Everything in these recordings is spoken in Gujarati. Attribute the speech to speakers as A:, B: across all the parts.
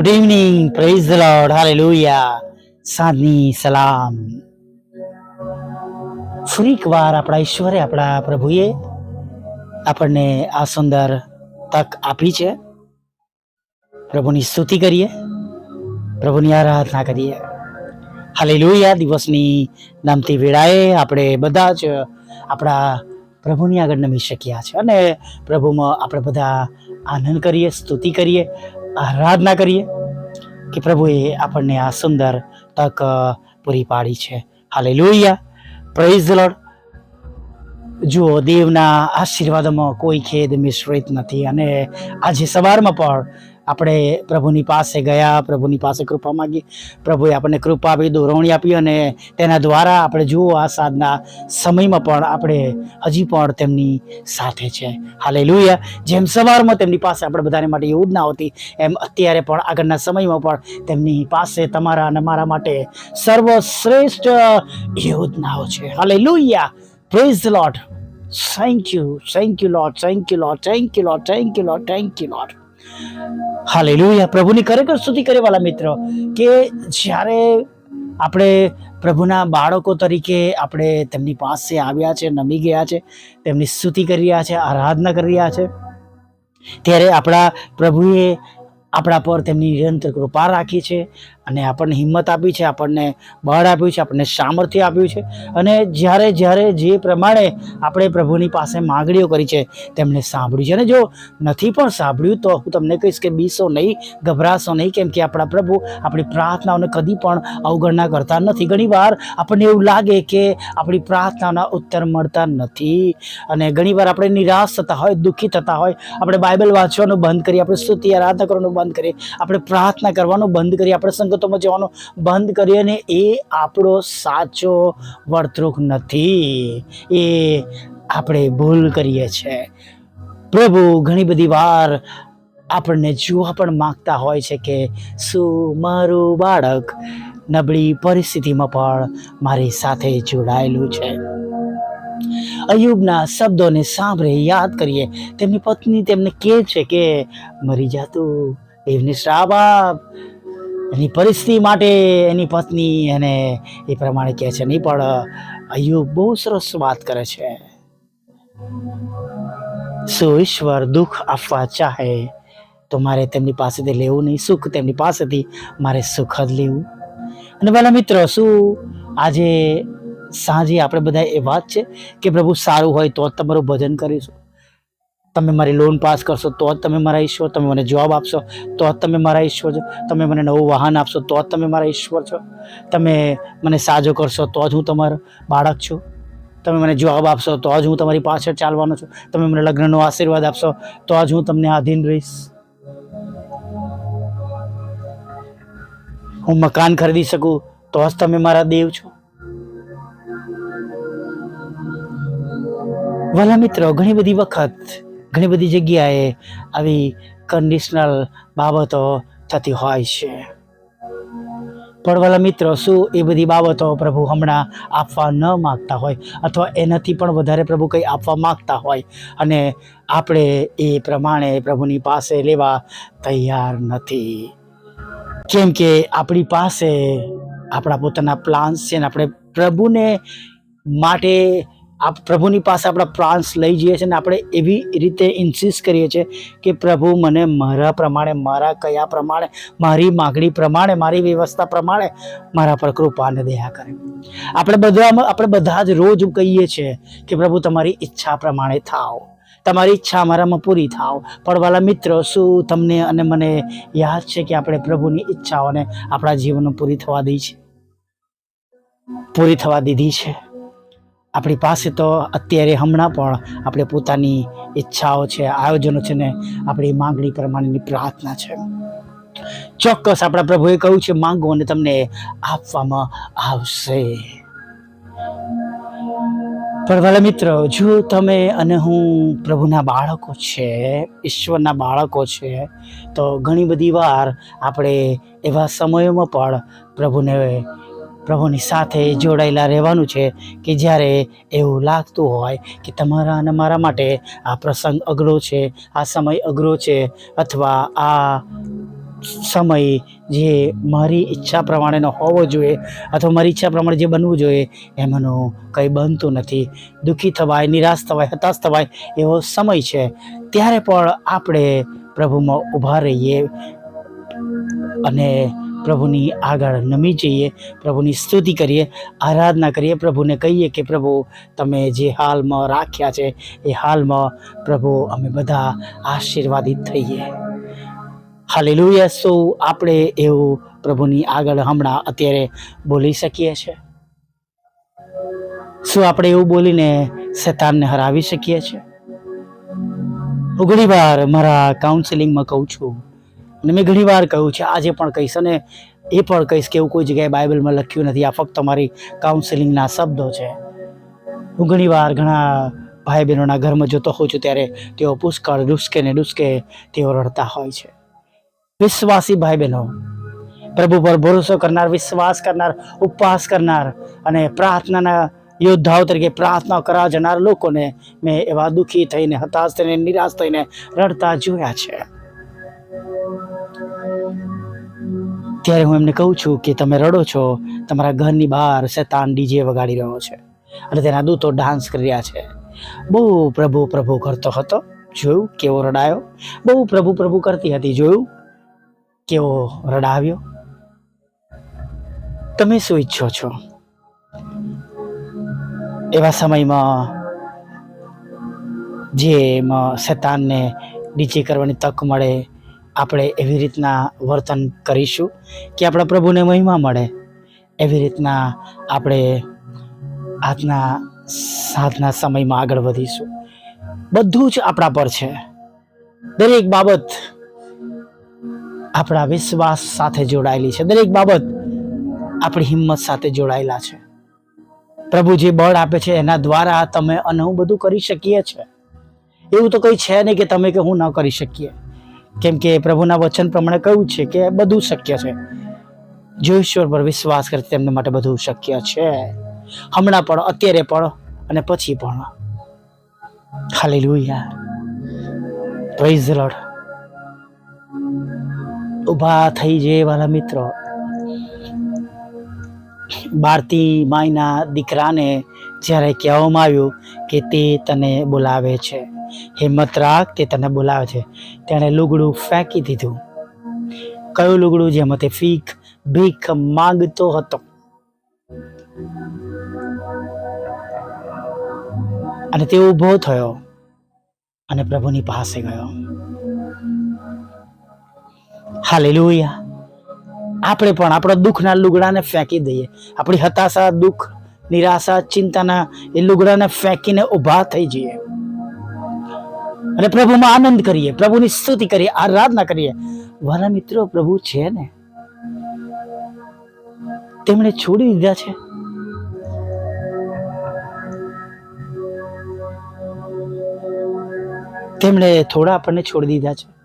A: Good evening praise the Lord hallelujah સાંજની સલામ. ફરી એક વાર આપણા ઈશ્વરે, આપણા પ્રભુએ આપણને આ સુંદર તક આપી છે. પ્રભુની સ્તુતિ કરીએ. પ્રભુની આરાધના કરીએ. હાલેલુયા દિવસની નામતી વેળાએ આપણે બધા જ આપણા પ્રભુની આગળ નમી શક્યા છે. અને પ્રભુમાં આપણે બધા આનંદ કરીએ, સ્તુતિ કરીએ. આરાધના કરીએ કે પ્રભુએ આપણને આ સુંદર તક પૂરી પાડી છે. હાલે લોહિયા પ્રેઝ લોર્ડ જુઓ, દેવના આશીર્વાદમાં કોઈ ખેદ મિશ્રિત નથી. અને આજે સવારમાં પણ આપણે પ્રભુની પાસે ગયા, પ્રભુની પાસે કૃપા માંગી. પ્રભુએ આપણને કૃપા આપી, દોરવણી આપી અને તેના દ્વારા આપણે જુઓ આ સાધના સમયમાં પણ આપણે હજી પણ તેમની સાથે છે. હાલે જેમ સવારમાં તેમની પાસે આપણે બધાને માટે યોજના હતી એમ અત્યારે પણ આગળના સમયમાં પણ તેમની પાસે તમારા અને મારા માટે સર્વશ્રેષ્ઠ યોજનાઓ છે. Hallelujah praise Lord thank you thank you Lord thank you Lord thank you Lord thank you Lord thank you Lord hallelujah પ્રભુની ખરેખર સ્તુતિ કરે વાલા મિત્રો, કે જ્યારે આપણે પ્રભુના બાળકો તરીકે આપણે તેમની પાસે આવ્યા છે, નમી ગયા છે, તેમની સ્તુતિ કરી રહ્યા છે, આરાધના કરી રહ્યા છે, ત્યારે આપણા પ્રભુએ આપણા પર તેમની નિરંતર કૃપા રાખી છે અને આપણને હિંમત આપી છે, આપણને બળ આપ્યું છે, આપણને સામર્થ્ય આપ્યું છે. અને જ્યારે જ્યારે જે પ્રમાણે આપણે પ્રભુની પાસે માગણીઓ કરી છે તેમણે સાંભળ્યું છે. અને જો નથી પણ સાંભળ્યું, તો હું તમને કહીશ કે બીસો નહીં, ગભરાશો નહીં, કેમ કે આપણા પ્રભુ આપણી પ્રાર્થનાઓને કદી પણ અવગણના કરતા નથી. ઘણીવાર આપણને એવું લાગે કે આપણી પ્રાર્થનાઓના ઉત્તર મળતા નથી. અને ઘણીવાર આપણે નિરાશ થતા હોય, દુઃખી થતા હોય, આપણે બાઇબલ વાંચવાનું બંધ કરીએ આપણે સ્તુતિ, આરાધના કરવાનું બંધ કરીએ. આપણે પ્રાર્થના કરવાનું બંધ કરીએ. આપણે સંગતોમાં જવાનું બંધ કરીએ અને એ આપણો સાચો વર્તણૂક નથી. એ આપણે ભૂલ કરીએ છીએ. પ્રભુ, ઘણી બધી વાર આપણને જોવા પણ માગતા હોય છે કે, શું મારું બાળક નબળી પરિસ્થિતિમાં પણ મારી સાથે જોડાયેલું છે? અયુબના શબ્દોને સાંભળે યાદ કરીએ. તેમની પત્ની તેમને કહે છે કે, મરી જાતું એમને શ્રાપ એની પરિસ્થિતિ માટે એની પત્ની એને એ પ્રમાણે કહે છે. નહીં, પણ અયુબ બહુ સરસ વાત કરે છે. શું ઈશ્વર દુઃખ આપવા ચાહે, તો મારે તેમની પાસેથી લેવું નહીં. સુખ તેમની પાસેથી મારે સુખ જ લેવું. અને પહેલાં મિત્રો, શું આજે સાંજે આપણે બધા એ વાત છે કે પ્રભુ સારું હોય તો જ તમારું ભજન કરીશું? તમે મારી લોન પાસ કરશો, તો જ તમે મારા ઈશ્વર તમે મને જવાબ આપશો, તો જ તમે મારા ઈશ્વર છો. તમે મને નવું વાહન આપશો, તો જ તમે મારા ઈશ્વર છો. તમે મને સાજો કરશો, તો જ હું તમારો બાળક છું. તમે મને જવાબ આપશો, તો જ હું તમારી પાછળ ચાલવાનો છું. તમે મને લગ્નનો આશીર્વાદ આપશો, તો જ હું તમને આધીન રહીશ. હું મકાન ખરીદી શકું, તો જ તમે મારા દેવ છો. વાલા મિત્રો, ઘણી બધી વખત ઘણી બધી જગ્યાએ આવી કન્ડિશનલ બાબતો થતી હોય છે. પડવાલા મિત્રો, શું એ બધી બાબતો પ્રભુ હમણાં આપવા ન માગતા હોય? અથવા એનાથી પણ વધારે પ્રભુ કંઈ આપવા માગતા હોય? અને આપણે એ પ્રમાણે પ્રભુની પાસે લેવા તૈયાર નથી. કેમ કે આપણી પાસે આપણા પોતાના પ્લાન્સ છે ને આપણે પ્રભુને માટે આ પ્રભુની પાસે આપણા પ્રાણ્સ લઈ જઈએ છીએ અને આપણે એવી રીતે ઇન્સિસ્ટ કરીએ છીએ કે પ્રભુ મને મારા પ્રમાણે, મારા કયા પ્રમાણે, મારી માગણી પ્રમાણે, મારી વ્યવસ્થા પ્રમાણે મારા પર કૃપા અને દયા કરે. આપણે બધામાં, આપણે બધા જ રોજ કહીએ છીએ કે પ્રભુ તમારી ઈચ્છા પ્રમાણે થાવ તમારી ઈચ્છા અમારામાં પૂરી થાવ પણ વાલા મિત્રો, શું તમને અને મને યાદ છે કે આપણે પ્રભુની ઈચ્છાઓને આપણા જીવનમાં પૂરી થવા દઈ છે? પૂરી થવા દીધી છે? આપણી પાસે તો અત્યારે હમણાં પણ આપણે પોતાની ઈચ્છાઓ છે, આયોજનો છે ને આપણી માંગણી પ્રમાણેની પ્રાર્થના છે. ચોક્કસ આપણા પ્રભુએ કહ્યું છે માંગો અને તમને આપવામાં આવશે. પણ વાલા મિત્રો, જો તમે અને હું પ્રભુના બાળકો છે, ઈશ્વરના બાળકો છે, તો ઘણી બધી વાર આપણે એવા સમયોમાં પણ પ્રભુને પ્રભુની સાથે જોડાયેલા રહેવાનું છે કે જ્યારે એવું લાગતું હોય કે તમારા અને મારા માટે આ પ્રસંગ અઘરો છે, આ સમય અઘરો છે અથવા આ સમય જે મારી ઈચ્છા પ્રમાણેનો હોવો જોઈએ અથવા મારી ઈચ્છા પ્રમાણે જે બનવું જોઈએ, એમાંનું કંઈ બનતું નથી. દુઃખી થવાય, નિરાશ થવાય, હતાશ થવાય એવો સમય છે. ત્યારે પણ આપણે પ્રભુમાં ઊભા રહીએ અને પ્રભુની આગળ નમી જઈએ, પ્રભુની સ્તુતિ કરીએ, આરાધના કરીએ, પ્રભુને કહીએ કે પ્રભુ, તમે જે હાલમાં રાખ્યા છે, એ હાલમાં પ્રભુ અમે બધા આશીર્વાદિત થઈએ. હાલેલુયા. શું આપણે એવું પ્રભુની આગળ હમણાં અત્યારે બોલી શકીએ છીએ શું આપણે એવું બોલીને શેતાનને હરાવી શકીએ છીએ હું વાર મારા કાઉન્સેલિંગમાં કહું છું અને મેં ઘણી વાર કહ્યું છે, આજે પણ કહીશ. અને એ પણ કહીશ કે એવું કોઈ જગ્યાએ બાઇબલમાં લખ્યું નથી. આ ફક્ત મારી કાઉન્સેલિંગના શબ્દો છે. હું ઘણી વાર ઘણા ભાઈ બહેનોના ઘરમાં જોતો હોઉં છું ત્યારે તેઓ પુષ્કળ ડૂસકે ને ડૂસકે તેઓ રડતા હોય છે. વિશ્વાસી ભાઈ બહેનો પ્રભુ પર ભરોસો કરનાર, વિશ્વાસ કરનાર, ઉપવાસ કરનાર અને પ્રાર્થનાના યોદ્ધાઓ તરીકે પ્રાર્થના કરવા જનાર લોકોને મેં એવા દુઃખી થઈને, હતાશ થઈને, નિરાશ થઈને રડતા જોયા છે. ત્યારે હું એમને કહું છું કે તમે રડો છો, તમારા ઘરની બહાર શેતાન ડીજે વગાડી રહ્યો છે અને તેના દૂતો ડાન્સ કરી રહ્યા છે. બહુ પ્રભુ પ્રભુ કરતો હતો, જોયું કેવો રડાયો? બહુ પ્રભુ પ્રભુ કરતી હતી, જોયું કેવો રડાવ્યો? તમે શું ઈચ્છો છો? એવા સમયમાં જે શેતાનને ડીજે કરવાની તક મળે આપણે એવી રીતના વર્તન કરીશું કે આપણા પ્રભુને મહિમા મળે. એવી રીતના આપણે આજના સાધના સમયમાં આગળ વધીશું. બધું જ આપણા પર છે. દરેક બાબત આપણા વિશ્વાસ સાથે જોડાયેલી છે. દરેક બાબત આપણી હિંમત સાથે જોડાયેલા છે. પ્રભુ જે બળ આપે છે. એના દ્વારા તમે અને હું બધું કરી શકીએ છીએ. એવું તો કંઈ છે નહીં કે તમે કે હું ન કરી શકીએ. કેમ કે પ્રભુના વચન પ્રમાણે કહ્યું છે કે બધું શક્ય છે. જો ઈશ્વર પર વિશ્વાસ કરે તેમને માટે બધું શક્ય છે. હમણાં પણ, અત્યારે પણ અને પછી પણ. ખાલી લુયા પ્રેઝ લોર્ડ ઊભા થઈ જે વાલા મિત્રો. બારતી માયના દીકરાને જ્યારે કહેવામાં આવ્યું કે તે તને બોલાવે છે, હિંમત રાખ, તે તને બોલાવે છે. તેણે લુગડું ફેંકી દીધું. કયું લુગડું જેમાં તે ફીક, ભીખ માંગતો હતો. અને તે ઊભો થયો અને પ્રભુની પાસે ગયો. હાલેલુયા. આપણે પણ આપણા દુઃખના લુગડાને ફેંકી દઈએ. આપણી હતાશા દુઃખ નિરાશા, ચિંતાના એ લુગડાને ફેંકીને ઊભા થઈ જઈએ. અને પ્રભુમાં આનંદ કરીએ, પ્રભુની સ્તુતિ કરીએ, આરાધના કરીએ. વાલા મિત્રો, પ્રભુ છે ને? તેમણે છોડી દીધા છે? તેમણે થોડા આપણને છોડી દીધા છે.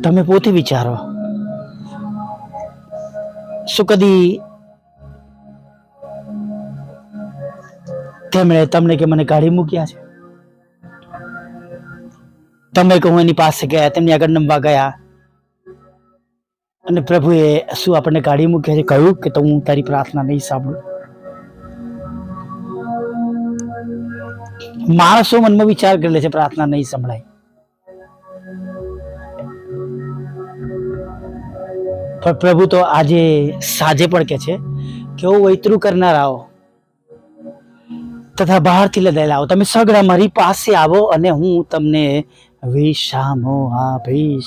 A: તમે પોતે વિચારો. શું કદી તેમણે તમને કે મને કાઢી મૂક્યા છે? તમે કહું એની પાસે ગયા, તેમની આગળ નમવા ગયા. અને પ્રભુએ શું આપણને કાઢી મૂક્યા છે? કહ્યું કે તો હું તારી પ્રાર્થના નહીં સાંભળું. માણસો મનમાં વિચાર કરી લે છે, પ્રાર્થના નહીં સંભળાય. પણ પ્રભુ તો આજે સાજે પણ કે છે કે હું વૈતરું કરનારાઓ તથા બહારથી લદાયેલા આવો. તમે સગડા મારી પાસે આવો અને હું તમને વિશામો આપીશ.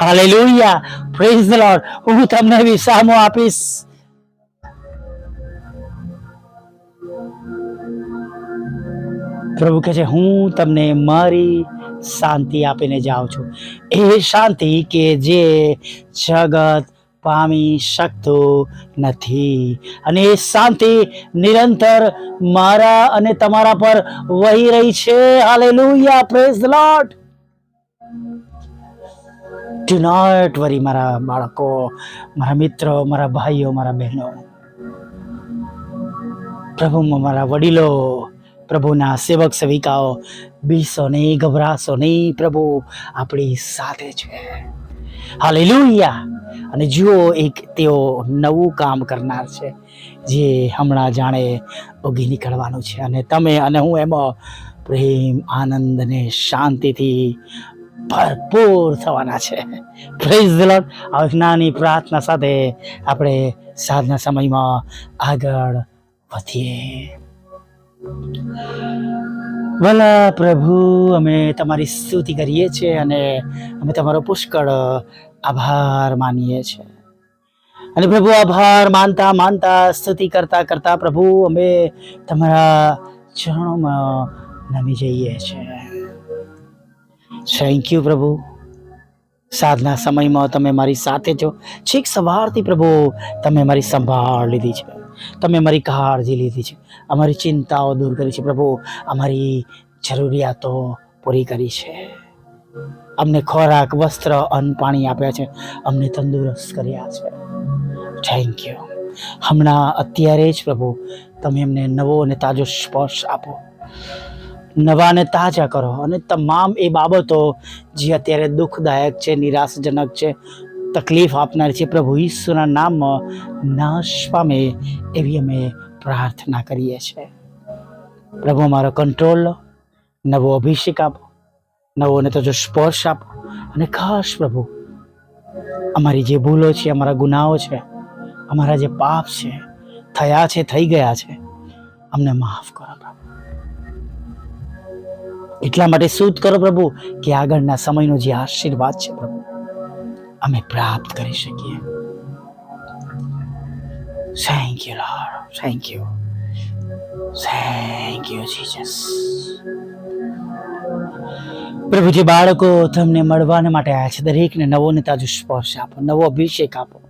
A: હાલેલુયા પ્રેઝ ધ લોર્ડ હું તમને વિસામો આપીશ. પ્રભુ કહે છે, હું તમને મારી શાંતિ આપીને જાઉં છું. એ શાંતિ કે જે જગત પામી શકતો નથી. અને એ શાંતિ નિરંતર મારા અને તમારા પર વહી રહી છે. Hallelujah praise Lord do not worry મારા બાળકો, મારા મિત્રો, મારા ભાઈઓ, મારા બહેનો. પ્રભુમાં મારા વડીલો, પ્રભુના સેવક, સેવિકાઓ, બીસો નહીં ગભરાશો નહીં પ્રભુ, આપણી સાથે છે. હાલેલુયા અને જુઓ એક તેઓ નવું કામ કરનાર છે, જે હમણાં જાણે ઉગી નીકળવાનું છે. અને તમે અને હું એમાં પ્રેમ, આનંદ અને શાંતિથી ભરપૂર થવાના છે. પ્રેઝ ધ નાની પ્રાર્થના સાથે આપણે સાંજના સમયમાં આગળ વધીએ. ભલા પ્રભુ, અમે તમારી સ્તુતિ કરીએ છીએ અને અમે તમારો પુષ્કળ આભાર માનીએ છીએ. અને પ્રભુ, આભાર માનતા માનતા, સ્તુતિ કરતા કરતા પ્રભુ, અમે તમારા ચરણોમાં નમી જઈએ છીએ. થેન્ક યુ પ્રભુ. સાધના સમયમાં તમે મારી સાથે છો. છેક સવારથી પ્રભુ, તમે મારી સંભાળ લીધી છે. તમે મારી કાળજી લીધી છે. અમારી ચિંતાઓ દૂર કરી છે. પ્રભુ, અમારી જરૂરિયાતો પૂરી કરી છે. અમને ખોરાક, વસ્ત્ર, અન્ન, પાણી આપ્યા છે. અમને તંદુરસ્ત કર્યા છે. થેન્ક યુ હમણાં અત્યારે જ પ્રભુ, તમે એમને નવો અને તાજો સ્પર્શ આપો. નવા અને તાજા કરો. અને તમામ એ બાબતો જે અત્યારે દુઃખદાયક છે, નિરાશજનક છે, તકલીફ આપનાર છે, પ્રભુ ઈશ્વરના નામમાં નાશ પામે એવી અમે પ્રાર્થના કરીએ છીએ. પ્રભુ, અમારો કંટ્રોલ લો. નવો અભિષેક આપો. નવો અને તો જો સ્પર્શ આપો અને ખાસ પ્રભુ, અમારી જે ભૂલો છે, અમારા ગુનાઓ છે, અમારા જે પાપ છે, થયા છે, થઈ ગયા છે, અમને માફ કરો પ્રભુ. એટલા માટે શુદ્ધ કરો પ્રભુ કે આગળના સમયનો જે આશીર્વાદ છે પ્રભુ, અમે પ્રાપ્ત કરી શકીએ. Thank you Lord thank you thank you Jesus પ્રભુ જે બાળકો, તમને મળવાને માટે આવ્યા છે. દરેકને નવો ને તાજો સ્પર્શ આપો, નવો અભિષેક આપો.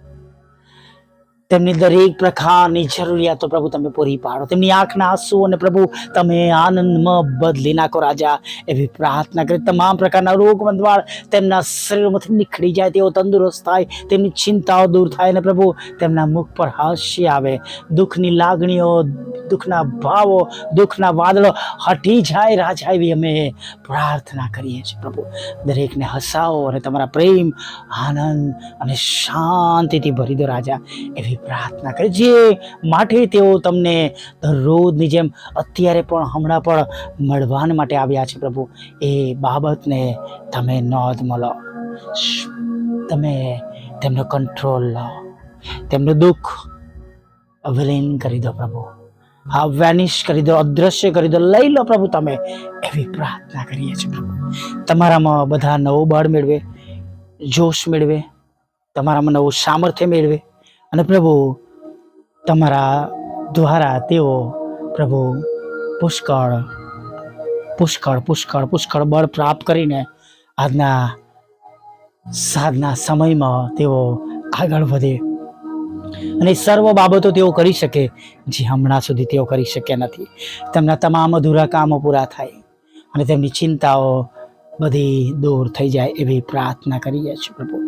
A: તેમની દરેક પ્રકારની જરૂરિયાતો પ્રભુ તમે પૂરી પાડો. તેમની આંખના આંસુ અને પ્રભુ તમે આનંદમાં બદલી નાખો રાજા. એવી પ્રાર્થના કરી તમામ પ્રકારના રોગ બંધવાળ તેમના શરીરમાંથી નીકળી જાય, તેઓ તંદુરસ્ત થાય, તેમની ચિંતાઓ દૂર થાય અને પ્રભુ તેમના મુખ પર હાસ્ય આવે. દુઃખની લાગણીઓ, દુઃખના ભાવો, દુઃખના વાદળો હટી જાય રાજા એવી અમે પ્રાર્થના કરીએ છીએ પ્રભુ. દરેકને હસાવો અને તમારા પ્રેમ, આનંદ અને શાંતિથી ભરી દો રાજા. એવી પ્રાર્થના કરી. જે માટે તેઓ તમને દરરોજની જેમ અત્યારે પણ હમણાં પણ મળવાને માટે આવ્યા છે પ્રભુ. એ બાબતને તમે નોંધ મળો તમે તેમનો કંટ્રોલ લો. તેમનું દુઃખ અવલિન કરી દો પ્રભુ. હા, વેનિશ કરી દો અદૃશ્ય કરી દો. લઈ લો પ્રભુ તમે એવી પ્રાર્થના કરીએ છીએ પ્રભુ. તમારામાં બધા નવું બળ મેળવે, જોશ મેળવે, તમારામાં નવું સામર્થ્ય મેળવે અને પ્રભુ, તમારા દ્વારા તેઓ પ્રભુ પુષ્કળ પુષ્કળ પુષ્કળ પુષ્કળ બળ પ્રાપ્ત કરીને આજના સાધના સમયમાં તેઓ આગળ વધે. અને સર્વ બાબતો તેઓ કરી શકે, જે હમણાં સુધી તેઓ કરી શક્યા નથી. તેમના તમામ અધૂરા કામો પૂરા થાય અને તેમની ચિંતાઓ બધી દૂર થઈ જાય એવી પ્રાર્થના કરીએ છીએ પ્રભુ.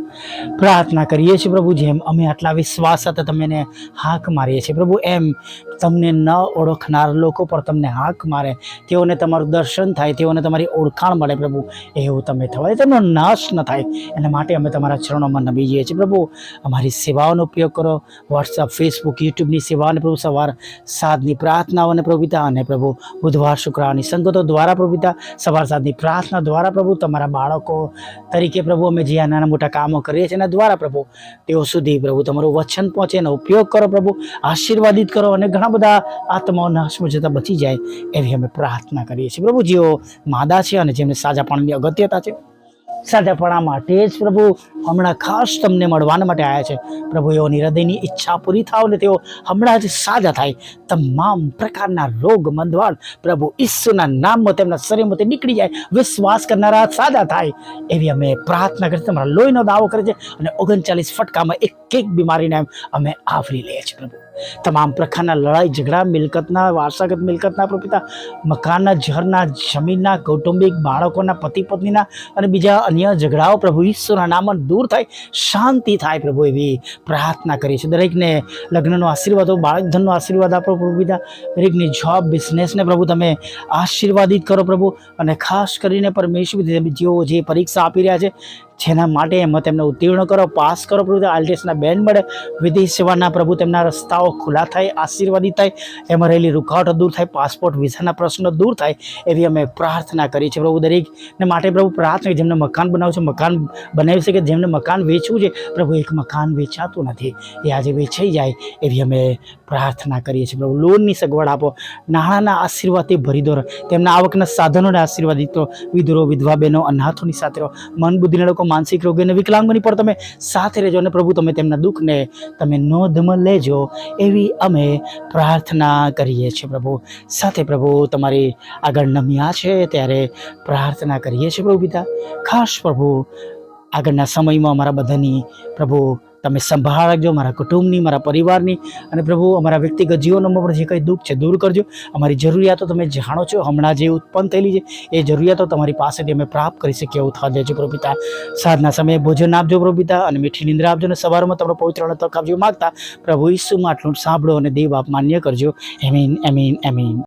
A: પ્રાર્થના કરીએ છીએ પ્રભુ, જેમ અમે આટલા વિશ્વાસ સાથે તમને હાક મારીએ છીએ. પ્રભુ, એમ તમને ન ઓળખનાર લોકો પર તમને હાક મારે, તેઓને તમારું દર્શન થાય, તેઓને તમારી ઓળખાણ મળે પ્રભુ, એવું તમે થવાય. તેમનો નાશ ન થાય. એના માટે અમે તમારા ચરણોમાં નમી જઈએ છીએ. પ્રભુ, અમારી સેવાઓનો ઉપયોગ કરો. વોટ્સઅપ ફેસબુક યુટ્યુબની સેવાને પ્રભુ, સવાર સાતની પ્રાર્થનાઓને પ્રભુતા અને પ્રભુ બુધવાર, શુક્રવારની સંગતો દ્વારા પ્રભુતા સવાર સાતની પ્રાર્થના દ્વારા પ્રભુ તમારા બાળકો તરીકે પ્રભુ અમે જે નાના મોટા કામો કરીએ છીએ એના દ્વારા પ્રભુ, તેઓ સુધી પ્રભુ તમારું વચન પહોંચે, એનો ઉપયોગ કરો પ્રભુ, આશીર્વાદિત કરો અને ઘણા બધા આત્માઓ નાશમાં જતાં બચી જાય એવી અમે પ્રાર્થના કરીએ છીએ. પ્રભુ જેઓ માદા છે અને જેમને સાજા પાણીની અગત્યતા છે. સાજાપણા માટે જ પ્રભુ હમણાં ખાસ તમને મળવાના માટે આવ્યા છે. પ્રભુ એઓની હૃદયની ઈચ્છા પૂરી થાવ ને તેઓ હમણાં જ સાજા થાય. તમામ પ્રકારના રોગ મંદવાળ પ્રભુ ઈસુના નામમાં તેમના શરીરમાંથી નીકળી જાય. વિશ્વાસ કરનારા સાજા થાય. એવી અમે પ્રાર્થના કરી તમારા લોહીનો દાવો કરે છે અને ઓગણચાલીસ ફટકામાં એક એક બીમારીને અમે આવરી લઈએ છીએ પ્રભુ. તમામ પ્રકારના લડાઈ, ઝઘડા, મિલકતના, વારસાગત મિલકતના પ્રપિતા, મકાનના ઘરના જમીનના, કૌટુંબિક બાળકોના, પતિ પત્નીના અને બીજા અન્ય ઝઘડાઓ પ્રભુ ઈશ્વરના નામન દૂર થાય, શાંતિ થાય પ્રભુ એવી પ્રાર્થના કરી છે દરેકને લગ્નનો આશીર્વાદ બાળક ધનનો આશીર્વાદ આપો પ્રભુ પિતા. દરેકની જોબ બિઝનેસને પ્રભુ તમે આશીર્વાદિત કરો પ્રભુ. અને ખાસ કરીને પરમેશ્વર જેઓ જે પરીક્ષા આપી રહ્યા છે જેના માટે એમાં તેમને ઉત્તીર્ણ કરો, પાસ કરો, પ્રભુ આલટીએસના બેન મળે. વિદેશ સેવાના પ્રભુ તેમના રસ્તાઓ ખુલ્લા થાય આશીર્વાદિત થાય. એમાં રહેલી રૂકાવટો દૂર થાય, પાસપોર્ટ, વિઝાના પ્રશ્નો દૂર થાય એવી અમે પ્રાર્થના કરીએ છીએ પ્રભુ દરેકને માટે પ્રભુ પ્રાર્થના જેમને મકાન બનાવવું છે, મકાન બનાવી શકે, જેમને મકાન વેચવું છે, પ્રભુ એક મકાન વેચાતું નથી. એ આજે વેચાઈ જાય એવી અમે પ્રાર્થના કરીએ છીએ પ્રભુ. લોનની સગવડ આપો, નાણાંના આશીર્વાદથી ભરી દોરો તેમના આવકના સાધનોને આશીર્વાદિત કરો. વિધુરો, વિધવા બહેનો, અનાથોની સાથે મન બુદ્ધિના લોકો માનસિક રોગી અને વિકલાંગોની પણ તમે સાથે રહેજો અને પ્રભુ તમે તેમના દુઃખને તમે નોંધમાં લેજો એવી અમે પ્રાર્થના કરીએ છીએ પ્રભુ. સાથે પ્રભુ તમારી આગળ નમ્યા છે ત્યારે પ્રાર્થના કરીએ છીએ પ્રભુ પિતા. ખાસ પ્રભુ આગળના સમયમાં અમારા બધાની પ્રભુ તમે સંભાળ રાખજો, મારા કુટુંબની, મારા પરિવારની અને પ્રભુ અમારા વ્યક્તિગત જીવનમાં પણ જે કંઈ દુઃખ છે દૂર કરજો. અમારી જરૂરિયાતો તમે જાણો છો, હમણાં જે ઉત્પન્ન થયેલી છે, એ જરૂરિયાતો તમારી પાસેથી અમે પ્રાપ્ત કરી શકીએ એવું થવા દેજો પ્રભુ પિતા. સાંજના સમયે ભોજન આપજો પ્રભુ અને મીઠી નિંદ્રા આપજો અને સવારમાં તમારો પવિત્ર તક આપજો માગતા પ્રભુ ઈસુમાં આટલું સાંભળો અને દેવ આપ માન્ય કરજો. એમીન એમીન એમીન